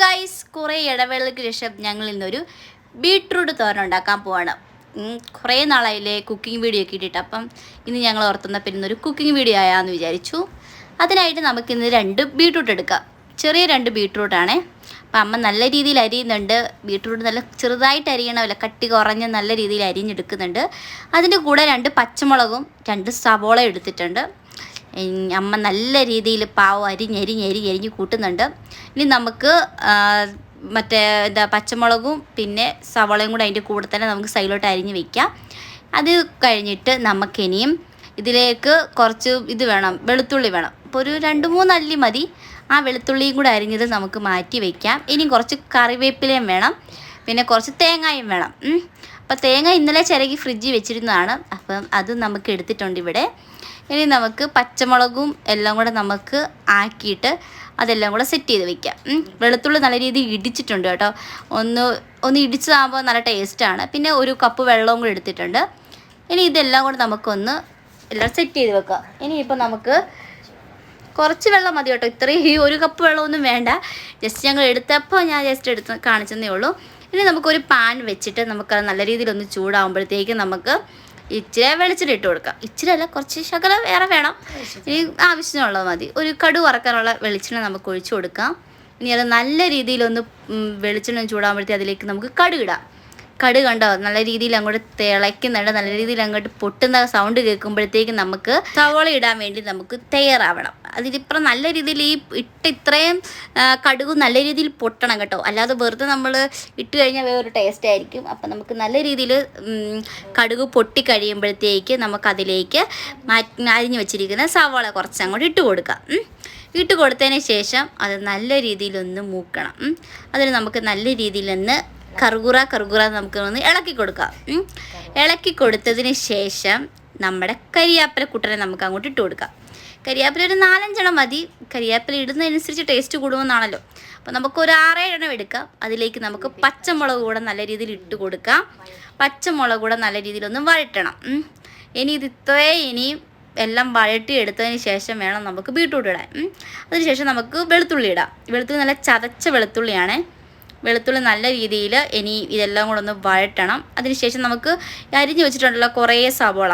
Guys കുറേ ഇടവേളയ്ക്ക് ശേഷം ഞങ്ങൾ ഇന്നൊരു ബീട്രൂട്ട് തോരൻ ഉണ്ടാക്കാൻ പോവാണ്. കുറേ നാളായില്ലേ കുക്കിംഗ് വീഡിയോ ഒക്കെ ഇട്ടിട്ട്. അപ്പം ഇന്ന് ഞങ്ങൾ ഓർത്തുന്ന പിന്നെ ഒരു കുക്കിംഗ് വീഡിയോ ആയാന്ന് വിചാരിച്ചു. അതിനായിട്ട് നമുക്കിന്ന് രണ്ട് ബീട്രൂട്ട് എടുക്കാം. ചെറിയ രണ്ട് ബീട്രൂട്ടാണേ അപ്പം അമ്മ നല്ല രീതിയിൽ അരിയുന്നുണ്ട്. ബീട്രൂട്ട് നല്ല ചെറുതായിട്ട് അരിയണമല്ല കട്ടി കുറഞ്ഞ് നല്ല രീതിയിൽ അരിഞ്ഞെടുക്കുന്നുണ്ട്. അതിന്റെ കൂടെ രണ്ട് പച്ചമുളകും രണ്ട് സവോള എടുത്തിട്ടുണ്ട്. അമ്മ നല്ല രീതിയിൽ പാവം അരിഞ്ഞരിഞ്ഞ് അരിഞ്ഞ് കൂട്ടുന്നുണ്ട്. ഇനി നമുക്ക് മറ്റേ എന്താ പച്ചമുളകും പിന്നെ സവളയും കൂടെ അതിന്റെ കൂടെ തന്നെ നമുക്ക് സൈഡിലോട്ട് അരിഞ്ഞ് വെക്കാം. അത് കഴിഞ്ഞിട്ട് നമുക്കിനിയും ഇതിലേക്ക് കുറച്ച് ഇത് വേണം വെളുത്തുള്ളി വേണം. അപ്പോൾ ഒരു രണ്ട് മൂന്ന് അല്ലി മതി. ആ വെളുത്തുള്ളിയും കൂടെ അരിഞ്ഞത് നമുക്ക് മാറ്റി വെക്കാം. ഇനി കുറച്ച് കറിവേപ്പിലയും വേണം. പിന്നെ കുറച്ച് തേങ്ങയും വേണം. അപ്പോൾ തേങ്ങ ഇന്നലെ ചിരകി ഫ്രിഡ്ജിൽ വെച്ചിരുന്നതാണ്. അപ്പം അത് നമുക്ക് എടുത്തിട്ടുണ്ട് ഇവിടെ. ഇനി നമുക്ക് പച്ചമുളകും എല്ലാം കൂടെ നമുക്ക് ആക്കിയിട്ട് അതെല്ലാം കൂടെ സെറ്റ് ചെയ്ത് വെക്കാം. വെളുത്തുള്ളി നല്ല രീതിയിൽ ഇടിച്ചിട്ടുണ്ട് കേട്ടോ. ഒന്ന് ഒന്ന് ഇടിച്ചതാകുമ്പോൾ നല്ല ടേസ്റ്റാണ് പിന്നെ ഒരു കപ്പ് വെള്ളവും കൂടെ എടുത്തിട്ടുണ്ട്. ഇനി ഇതെല്ലാം കൂടെ നമുക്കൊന്ന് എല്ലാം സെറ്റ് ചെയ്ത് വെക്കാം. ഇനിയിപ്പോൾ നമുക്ക് കുറച്ച് വെള്ളം മതി കേട്ടോ. ഇത്രയും ഒരു കപ്പ് വെള്ളമൊന്നും വേണ്ട. ജസ്റ്റ് ഞങ്ങൾ എടുത്തപ്പോൾ ഞാൻ ജസ്റ്റ് എടുത്ത് കാണിച്ചതേ ഉള്ളൂ. ഇനി നമുക്കൊരു പാൻ വെച്ചിട്ട് നമുക്കത് നല്ല രീതിയിലൊന്ന് ചൂടാകുമ്പോഴത്തേക്ക് നമുക്ക് ഇച്ചിരി വെളിച്ചെണ്ണ ഇട്ട് കൊടുക്കാം. ഇച്ചിരി അല്ല കുറച്ച് ശകലം വേറെ വേണം. ഇനി ആവശ്യത്തിനുള്ളത് മതി. ഒരു കടു വറക്കാനുള്ള വെളിച്ചെണ്ണ നമുക്ക് ഒഴിച്ചു കൊടുക്കാം. ഇനി അത് നല്ല രീതിയിലൊന്ന് ഒന്ന് വെളിച്ചെണ്ണ ചൂടാകുമ്പോഴത്തേക്ക് അതിലേക്ക് നമുക്ക് കടുകിടാം. കടുക് കണ്ടോ? നല്ല രീതിയിൽ അങ്ങോട്ട് തിളയ്ക്കുന്നുണ്ട്. നല്ല രീതിയിൽ അങ്ങോട്ട് പൊട്ടുന്ന സൗണ്ട് കേൾക്കുമ്പോഴത്തേക്ക് നമുക്ക് സവോള ഇടാൻ വേണ്ടി നമുക്ക് തയ്യാറാവണം. അതിലിപ്പുറം നല്ല രീതിയിൽ ഈ ഇട്ട് ഇത്രയും കടുക് നല്ല രീതിയിൽ പൊട്ടണം കേട്ടോ. അല്ലാതെ വെറുതെ നമ്മൾ ഇട്ട് കഴിഞ്ഞാൽ വേറൊരു ടേസ്റ്റ് ആയിരിക്കും. അപ്പം നമുക്ക് നല്ല രീതിയിൽ കടുക് പൊട്ടി കഴിയുമ്പോഴത്തേക്ക് നമുക്കതിലേക്ക് അരിഞ്ഞു വെച്ചിരിക്കുന്ന സവോള കുറച്ച് അങ്ങോട്ട് ഇട്ട് കൊടുക്കാം. ഇട്ട് കൊടുത്തതിന് ശേഷം അത് നല്ല രീതിയിലൊന്ന് മൂക്കണം. അതിന് നമുക്ക് നല്ല രീതിയിലൊന്ന് കറുകുറ കറുകുറ നമുക്ക് ഒന്ന് ഇളക്കി കൊടുക്കാം. ഇളക്കി കൊടുത്തതിന് ശേഷം നമ്മുടെ കരിയാപ്പില കുട്ടനെ നമുക്ക് അങ്ങോട്ട് ഇട്ട് കൊടുക്കാം. കരിയാപ്പില ഒരു നാലഞ്ചെണ്ണം മതി. കരിയാപ്പില ഇടുന്നതനുസരിച്ച് ടേസ്റ്റ് കൂടുമെന്നാണല്ലോ. അപ്പോൾ നമുക്ക് ഒരു ആറേഴെണ്ണം എടുക്കാം. അതിലേക്ക് നമുക്ക് പച്ചമുളക് കൂടെ നല്ല രീതിയിൽ ഇട്ട് കൊടുക്കാം. പച്ചമുളക് കൂടെ നല്ല രീതിയിലൊന്ന് വഴറ്റണം. ഉം. ഇനി ഇത് ഇത്രേ ഇനിയും എല്ലാം വഴട്ടി എടുത്തതിന് ശേഷം വേണം നമുക്ക് ബീട്രൂട്ട് ഇടാൻ. അതിനുശേഷം നമുക്ക് വെളുത്തുള്ളി ഇടാം. വെളുത്തുള്ളി നല്ല ചതച്ച വെളുത്തുള്ളിയാണ്. വെളുത്തുള്ളി നല്ല രീതിയിൽ ഇനി ഇതെല്ലാം കൂടെ ഒന്ന് വഴറ്റണം. അതിനുശേഷം നമുക്ക് അരിഞ്ഞു വെച്ചിട്ടുള്ള കുറേ സവോള.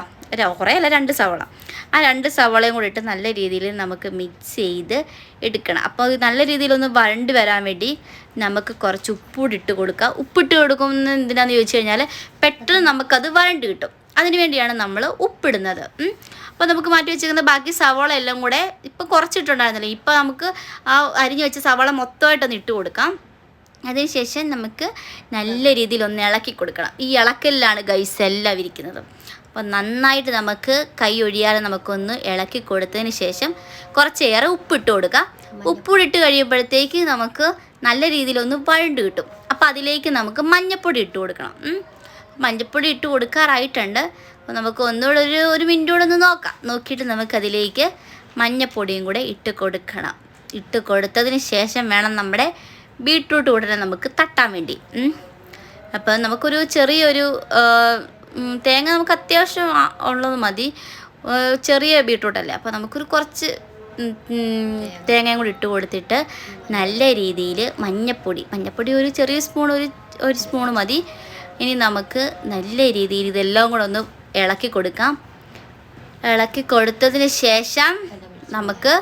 കുറേ അല്ല രണ്ട് സവോള. ആ രണ്ട് സവോളയും കൂടി ഇട്ട് നല്ല രീതിയിൽ നമുക്ക് മിക്സ് ചെയ്ത് എടുക്കണം. അപ്പോൾ നല്ല രീതിയിലൊന്ന് വരണ്ട് വരാൻ വേണ്ടി നമുക്ക് കുറച്ച് ഉപ്പൂടി ഇട്ട് കൊടുക്കുക ഉപ്പിട്ട് കൊടുക്കുന്ന എന്തിനാന്ന് ചോദിച്ചു കഴിഞ്ഞാൽ പെട്ടെന്ന് നമുക്കത് വരണ്ട് കിട്ടും. അതിന് വേണ്ടിയാണ് നമ്മൾ ഉപ്പിടുന്നത്. അപ്പോൾ നമുക്ക് മാറ്റി വെച്ചിരിക്കുന്ന ബാക്കി സവോള എല്ലാം കൂടെ ഇപ്പോൾ കുറച്ചിട്ടുണ്ടായിരുന്നല്ലോ? ഇപ്പോൾ നമുക്ക് ആ അരിഞ്ഞു വെച്ച സവോള മൊത്തമായിട്ടൊന്ന് ഇട്ട് കൊടുക്കാം. അതിനുശേഷം നമുക്ക് നല്ല രീതിയിൽ ഒന്ന് ഇളക്കി കൊടുക്കണം. ഈ ഇളക്കലിലാണ് ഗൈസ് എല്ലാം ഇരിക്കുന്നത്. അപ്പോൾ നന്നായിട്ട് നമുക്ക് കൈ ഒഴിയാതെ നമുക്കൊന്ന് ഇളക്കി കൊടുത്തതിന് ശേഷം കുറച്ചേറെ ഉപ്പിട്ട് കൊടുക്കുക ഉപ്പിട്ട് കഴിയുമ്പോഴത്തേക്ക് നമുക്ക് നല്ല രീതിയിലൊന്ന് വഴണ്ട് കിട്ടും. അപ്പോൾ അതിലേക്ക് നമുക്ക് മഞ്ഞപ്പൊടി ഇട്ട് കൊടുക്കണം. മഞ്ഞപ്പൊടി ഇട്ട് കൊടുക്കാറായിട്ടുണ്ട്. അപ്പോൾ നമുക്ക് ഒന്നുകൂടെ ഒരു ഒരു മിനിറ്റ് കൂടെ ഒന്ന് നോക്കാം. നോക്കിയിട്ട് നമുക്കതിലേക്ക് മഞ്ഞൾപ്പൊടിയും കൂടെ ഇട്ട് കൊടുക്കണം. ഇട്ട് കൊടുത്തതിന് ശേഷം വേണം നമ്മുടെ ബീട്രൂട്ട് ഉടനെ നമുക്ക് തട്ടാൻ വേണ്ടി. അപ്പോൾ നമുക്കൊരു ചെറിയൊരു തേങ്ങ നമുക്ക് അത്യാവശ്യം ഉള്ളത് മതി. ചെറിയ ബീട്രൂട്ടല്ലേ അപ്പോൾ നമുക്കൊരു കുറച്ച് തേങ്ങയും കൂടി ഇട്ട് കൊടുത്തിട്ട് നല്ല രീതിയിൽ മഞ്ഞപ്പൊടി മഞ്ഞപ്പൊടി ഒരു ചെറിയ സ്പൂൺ ഒരു ഒരു സ്പൂൺ മതി. ഇനി നമുക്ക് നല്ല രീതിയിൽ ഇതെല്ലാം കൂടെ ഒന്ന് ഇളക്കി കൊടുക്കാം. ഇളക്കി കൊടുത്തതിന് ശേഷം നമുക്ക്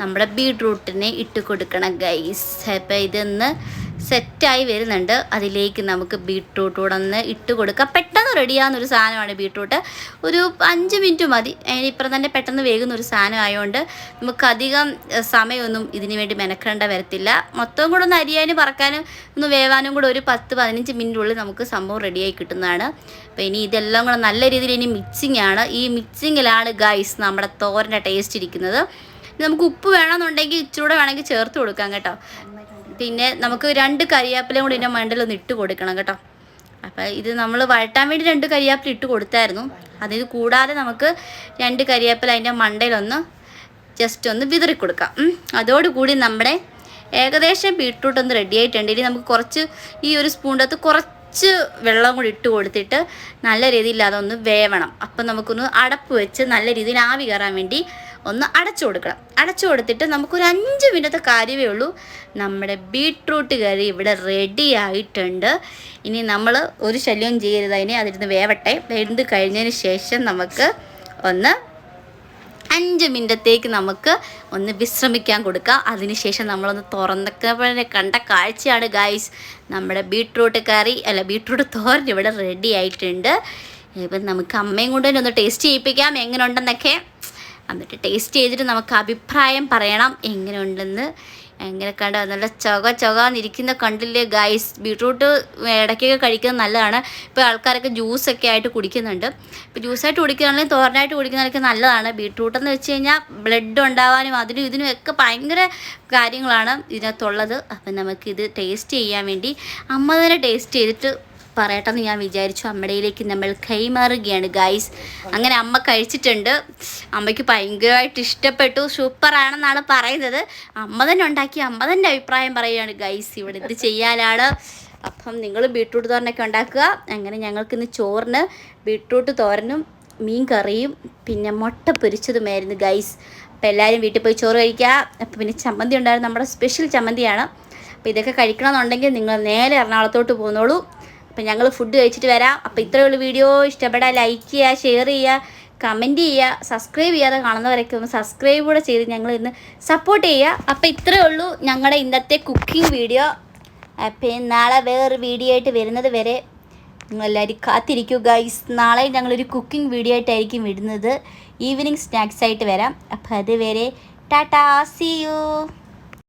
നമ്മുടെ ബീട്രൂട്ടിനെ ഇട്ട് കൊടുക്കണം ഗൈസ് അപ്പം ഇതൊന്ന് സെറ്റായി വരുന്നുണ്ട്. അതിലേക്ക് നമുക്ക് ബീട്രൂട്ട് കൂടെ ഒന്ന് ഇട്ട് കൊടുക്കാം. പെട്ടെന്ന് റെഡിയാകുന്ന ഒരു സാധനമാണ് ബീട്രൂട്ട്. ഒരു അഞ്ച് മിനിറ്റ് മതി. ഇപ്പം തന്നെ പെട്ടെന്ന് വേകുന്ന ഒരു സാധനം ആയതുകൊണ്ട് നമുക്കധികം സമയമൊന്നും ഇതിന് വേണ്ടി മെനക്കേണ്ട വരത്തില്ല. മൊത്തം കൂടെ ഒന്ന് അരിയാനും പറക്കാനും ഒന്ന് വേവാനും കൂടെ ഒരു പത്ത് പതിനഞ്ച് മിനിറ്റിനുള്ളിൽ നമുക്ക് സംഭവം റെഡിയായി കിട്ടുന്നതാണ്. അപ്പോൾ ഇനി ഇതെല്ലാം കൂടെ നല്ല രീതിയിൽ ഇനി മിക്സിംഗ് ആണ്. ഈ മിക്സിങ്ങിലാണ് ഗൈസ് നമ്മുടെ തോരന്റെ ടേസ്റ്റ് ഇരിക്കുന്നത്. നമുക്ക് ഉപ്പ് വേണമെന്നുണ്ടെങ്കിൽ ഇച്ചിരി കൂടെ വേണമെങ്കിൽ ചേർത്ത് കൊടുക്കാം കേട്ടോ. പിന്നെ നമുക്ക് രണ്ട് കരിയാപ്പിലയും കൂടി ഇതിന്റെ മണ്ടലൊന്ന് ഇട്ട് കൊടുക്കണം കേട്ടോ. അപ്പോൾ ഇത് നമ്മൾ വഴട്ടാൻ വേണ്ടി രണ്ട് കരിയാപ്പില ഇട്ട് കൊടുത്തായിരുന്നു. അതിൽ കൂടാതെ നമുക്ക് രണ്ട് കരിയാപ്പില അതിന്റെ മണ്ടയിലൊന്ന് ജസ്റ്റ് ഒന്ന് വിതറി കൊടുക്കാം. അതോടുകൂടി നമ്മുടെ ഏകദേശം ബീട്രൂട്ട് ഒന്ന് റെഡി ആയിട്ടുണ്ട്. ഇനി നമുക്ക് കുറച്ച് ഈ ഒരു സ്പൂണിന്റെ അകത്ത് കുറച്ച് വെള്ളം കൂടി ഇട്ട് കൊടുത്തിട്ട് നല്ല രീതിയിൽ അതൊന്ന് വേവണം. അപ്പം നമുക്കൊന്ന് അടപ്പ് വെച്ച് നല്ല രീതിയിൽ ആവി കയറാൻ വേണ്ടി ഒന്ന് അടച്ചു കൊടുക്കണം. അടച്ചു കൊടുത്തിട്ട് നമുക്കൊരു അഞ്ച് മിനിറ്റ് കാര്യമേ ഉള്ളൂ. നമ്മുടെ ബീട്രൂട്ട് കറി ഇവിടെ റെഡി ആയിട്ടുണ്ട്. ഇനി നമ്മൾ ഒരു ശല്യവും ചെയ്യരുത്. അതിനെ അതിരുന്ന് വേവട്ടെ. വെന്ത് കഴിഞ്ഞതിന് ശേഷം നമുക്ക് ഒന്ന് അഞ്ച് മിനിറ്റത്തേക്ക് നമുക്ക് ഒന്ന് വിശ്രമിക്കാൻ കൊടുക്കാം. അതിനുശേഷം നമ്മളൊന്ന് തുറന്നൊക്കെ കണ്ട കാഴ്ചയാണ് ഗായ്സ് നമ്മുടെ ബീട്രൂട്ട് കറി അല്ല ബീട്രൂട്ട് തോരൻ ഇവിടെ റെഡി ആയിട്ടുണ്ട്. ഇപ്പം നമുക്ക് അമ്മയും കൊണ്ട് തന്നെ ഒന്ന് ടേസ്റ്റ് ചെയ്യിപ്പിക്കാം. എങ്ങനെ ഉണ്ടെന്നൊക്കെ എന്നിട്ട് ടേസ്റ്റ് ചെയ്തിട്ട് നമുക്ക് അഭിപ്രായം പറയണം. എങ്ങനെ ഉണ്ടെന്ന് എങ്ങനെ കണ്ട നല്ല ചുക ചൊകാന്നിരിക്കുന്ന കണ്ടില്ലേ ഗൈസ് ബീട്രൂട്ട് ഇടയ്ക്കൊക്കെ കഴിക്കുന്നത് നല്ലതാണ്. ഇപ്പോൾ ആൾക്കാരൊക്കെ ജ്യൂസൊക്കെ ആയിട്ട് കുടിക്കുന്നുണ്ട്. ഇപ്പോൾ ജ്യൂസായിട്ട് കുടിക്കുകയാണെങ്കിൽ തോരനായിട്ട് കുടിക്കുന്നതൊക്കെ നല്ലതാണ്. ബീട്രൂട്ട് എന്ന് വെച്ച് കഴിഞ്ഞാൽ ബ്ലഡ് ഉണ്ടാവാനും അതിനും ഇതിനും ഒക്കെ ഭയങ്കര കാര്യങ്ങളാണ് ഇതിനകത്തുള്ളത്. അപ്പം നമുക്കിത് ടേസ്റ്റ് ചെയ്യാൻ വേണ്ടി അമ്മ തന്നെ ടേസ്റ്റ് ചെയ്തിട്ട് പറയട്ടെന്ന് ഞാൻ വിചാരിച്ചു. അമ്മടയിലേക്ക് നമ്മൾ കൈമാറുകയാണ് ഗൈസ് അങ്ങനെ അമ്മ കഴിച്ചിട്ടുണ്ട്. അമ്മയ്ക്ക് ഭയങ്കരമായിട്ട് ഇഷ്ടപ്പെട്ടു. സൂപ്പറാണെന്നാണ് പറയുന്നത്. അമ്മ തന്നെ ഉണ്ടാക്കി അമ്മ തന്നെ അഭിപ്രായം പറയുകയാണ് ഗൈസ് ഇവിടെ ഇത് ചെയ്യാനാണ്? അപ്പം നിങ്ങൾ ബീട്രൂട്ട് തോരനൊക്കെ ഉണ്ടാക്കുക. അങ്ങനെ ഞങ്ങൾക്കിന്ന് ചോറിന് ബീട്രൂട്ട് തോരനും മീൻ കറിയും പിന്നെ മുട്ട പൊരിച്ചതുമായിരുന്നു ഗൈസ് അപ്പോൾ എല്ലാവരും വീട്ടിൽ പോയി ചോറ് കഴിക്കുക. അപ്പോൾ പിന്നെ ചമ്മന്തി ഉണ്ടായിരുന്നു. നമ്മുടെ സ്പെഷ്യൽ ചമ്മന്തിയാണ്. അപ്പോൾ ഇതൊക്കെ കഴിക്കണമെന്നുണ്ടെങ്കിൽ നിങ്ങൾ നേരെ എറണാകുളത്തോട്ട് പോന്നോളൂ അപ്പം ഞങ്ങൾ ഫുഡ് കഴിച്ചിട്ട് വരാം. അപ്പോൾ ഉള്ളൂ വീഡിയോ ഇഷ്ടപ്പെടാൻ ലൈക്ക് ചെയ്യുക ഷെയർ ചെയ്യുക കമന്റ് ചെയ്യുക സബ്സ്ക്രൈബ് ചെയ്യാതെ കാണുന്നവരൊക്കെ ഒന്ന് സബ്സ്ക്രൈബ് കൂടെ ചെയ്ത് ഞങ്ങൾ ഇന്ന് സപ്പോർട്ട് ചെയ്യുക. അപ്പോൾ ഇത്രയേ ഉള്ളൂ ഞങ്ങളുടെ ഇന്നത്തെ കുക്കിംഗ് വീഡിയോ അപ്പം നാളെ വേറൊരു വീഡിയോ ആയിട്ട് വരുന്നത് വരെ നിങ്ങളെല്ലാവരും കാത്തിരിക്കൂ ഗൈസ് നാളെ ഞങ്ങളൊരു കുക്കിംഗ് വീഡിയോ ആയിട്ടായിരിക്കും വിടുന്നത്. ഈവനിങ് സ്നാക്സ് ആയിട്ട് വരാം. അപ്പോൾ അതുവരെ ടാറ്റാ സി യു